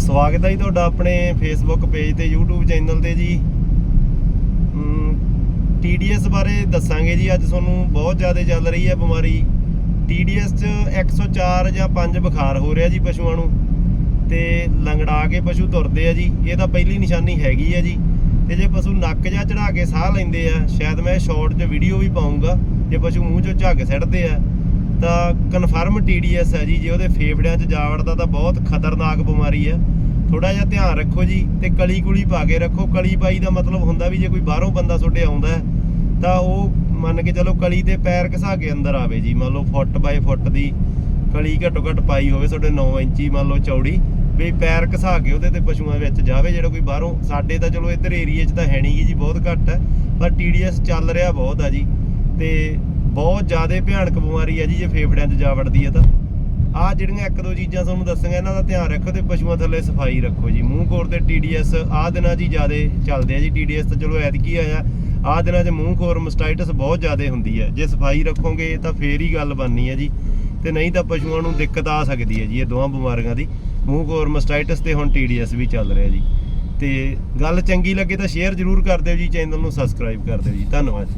ਸਵਾਗਤ ਹੈ ਜੀ ਤੁਹਾਡਾ ਆਪਣੇ ਫੇਸਬੁੱਕ ਪੇਜ ਤੇ, YouTube ਚੈਨਲ ਤੇ ਜੀ। TDS ਬਾਰੇ ਦੱਸਾਂਗੇ ਜੀ। ਅੱਜ ਤੁਹਾਨੂੰ ਬਹੁਤ ਜ਼ਿਆਦਾ ਚੱਲ ਰਹੀ ਹੈ ਬਿਮਾਰੀ। TDS ਚ 104 ਜਾਂ 5 ਬੁਖਾਰ ਹੋ ਰਿਹਾ ਜੀ ਪਸ਼ੂਆਂ ਨੂੰ। ਤੇ ਲੰਗੜਾ ਕੇ ਪਸ਼ੂ ਤੁਰਦੇ ਆ ਜੀ। ਇਹ ਤਾਂ ਪਹਿਲੀ ਨਿਸ਼ਾਨੀ ਹੈਗੀ ਹੈ ਜੀ। ਤੇ ਜੇ ਪਸ਼ੂ ਨੱਕ ਜਾਂ ਚੜਾ ਕੇ ਸਾਹ ਲੈਂਦੇ ਆ, ਸ਼ਾਇਦ ਮੈਂ ਸ਼ਾਰਟ 'ਚ ਵੀਡੀਓ ਵੀ ਪਾਉਂਗਾ ਜੇ ਪਸ਼ੂ ਮੂੰਹ 'ਚੋਂ ਝੱਗ ਸਿੱਟਦੇ ਆ ਤਾਂ ਕਨਫਰਮ TDS ਹੈ ਜੀ ਜੇ ਉਹਦੇ ਫੇਫੜਿਆਂ 'ਚ ਜਾ ਵੜਦਾ ਤਾਂ ਬਹੁਤ ਖਤਰਨਾਕ ਬਿਮਾਰੀ ਹੈ। ਥੋੜਾ ਜਿਹਾ ਧਿਆਨ ਰੱਖੋ ਜੀ ਤੇ ਕਲੀ ਕੁਲੀ ਪਾ ਕੇ ਰੱਖੋ। ਕਲੀ ਪਾਈ ਦਾ ਮਤਲਬ ਹੁੰਦਾ ਵੀ ਜੇ ਕੋਈ ਬਾਹਰੋਂ ਬੰਦਾ ਤੁਹਾਡੇ ਆਉਂਦਾ ਹੈ, ਤਾਂ ਉਹ ਮੰਨ ਕੇ ਚਲੋ ਕਲੀ ਤੇ ਪੈਰ ਘਸਾ ਕੇ ਅੰਦਰ ਆਵੇ ਜੀ। ਮੰਨ ਲਓ ਫੁੱਟ ਬਾਏ ਫੁੱਟ ਦੀ ਕਲੀ ਘੱਟੋ ਘੱਟ ਪਾਈ ਹੋਵੇ ਤੁਹਾਡੇ 9 ਇੰਚੀ ਮੰਨ ਲਓ ਚੌੜੀ ਵੀ ਪੈਰ ਘਸਾ ਕੇ ਉਹਦੇ ਤੇ ਪਸ਼ੂਆਂ ਵਿੱਚ ਜਾਵੇ। ਜਿਹੜਾ ਕੋਈ ਬਾਹਰੋਂ ਸਾਡੇ ਤਾਂ ਚਲੋ ਇੱਧਰ ਏਰੀਏ 'ਚ ਤਾਂ ਹੈ ਨਹੀਂ ਜੀ ਬਹੁਤ ਘੱਟ ਹੈ ਪਰ TDS ਚੱਲ ਰਿਹਾ ਬਹੁਤ ਆ ਜੀ। ਤੇ ਬਹੁਤ ਜ਼ਿਆਦਾ ਭਿਆਨਕ ਬਿਮਾਰੀ ਹੈ ਜੀ, ਜੇ ਫੇਫੜਿਆਂ 'ਚ ਜਾ ਵੜਦੀ ਹੈ ਤਾਂ। ਆ ਜਿਹੜੀਆਂ ਇੱਕ ਦੋ ਚੀਜ਼ਾਂ ਤੁਹਾਨੂੰ ਦੱਸਾਂਗਾ ਇਹਨਾਂ ਦਾ ਧਿਆਨ ਰੱਖੋ ਤੇ ਪਸ਼ੂਆਂ ਥੱਲੇ ਸਫ਼ਾਈ ਰੱਖੋ ਜੀ। ਮੂੰਹ ਖੋਰ ਤੇ TDS ਆ ਦਿਨਾਂ 'ਚ ਹੀ ਜ਼ਿਆਦਾ ਚੱਲਦੇ ਆ ਜੀ TDS ਤਾਂ ਚਲੋ ਐਤਕੀ ਆਇਆ। ਆ ਦਿਨਾਂ 'ਚ ਮੂੰਹ ਖੋਰ ਮਸਟਾਈਟਸ ਬਹੁਤ ਜ਼ਿਆਦਾ ਹੁੰਦੀ ਹੈ ਜੇ ਸਫ਼ਾਈ ਰੱਖੋਗੇ ਤਾਂ ਫੇਰ ਹੀ ਗੱਲ ਬਣਨੀ ਹੈ ਜੀ। ਤੇ ਨਹੀਂ ਤਾਂ ਪਸ਼ੂਆਂ ਨੂੰ ਦਿੱਕਤ ਆ ਸਕਦੀ ਹੈ ਜੀ ਇਹ ਦੋਵਾਂ ਬਿਮਾਰੀਆਂ ਦੀ। ਮੂੰਹ ਖੋਰ ਮਸਟਾਈਟਸ ਤੇ ਹੁਣ TDS ਵੀ ਚੱਲ ਰਿਹਾ ਜੀ। ਤੇ ਗੱਲ ਚੰਗੀ ਲੱਗੇ ਤਾਂ ਸ਼ੇਅਰ ਜ਼ਰੂਰ ਕਰ ਦਿਓ ਜੀ, ਚੈਨਲ ਨੂੰ ਸਬਸਕ੍ਰਾਈਬ ਕਰ ਦਿਓ ਜੀ। ਧੰਨਵਾਦ ਜੀ।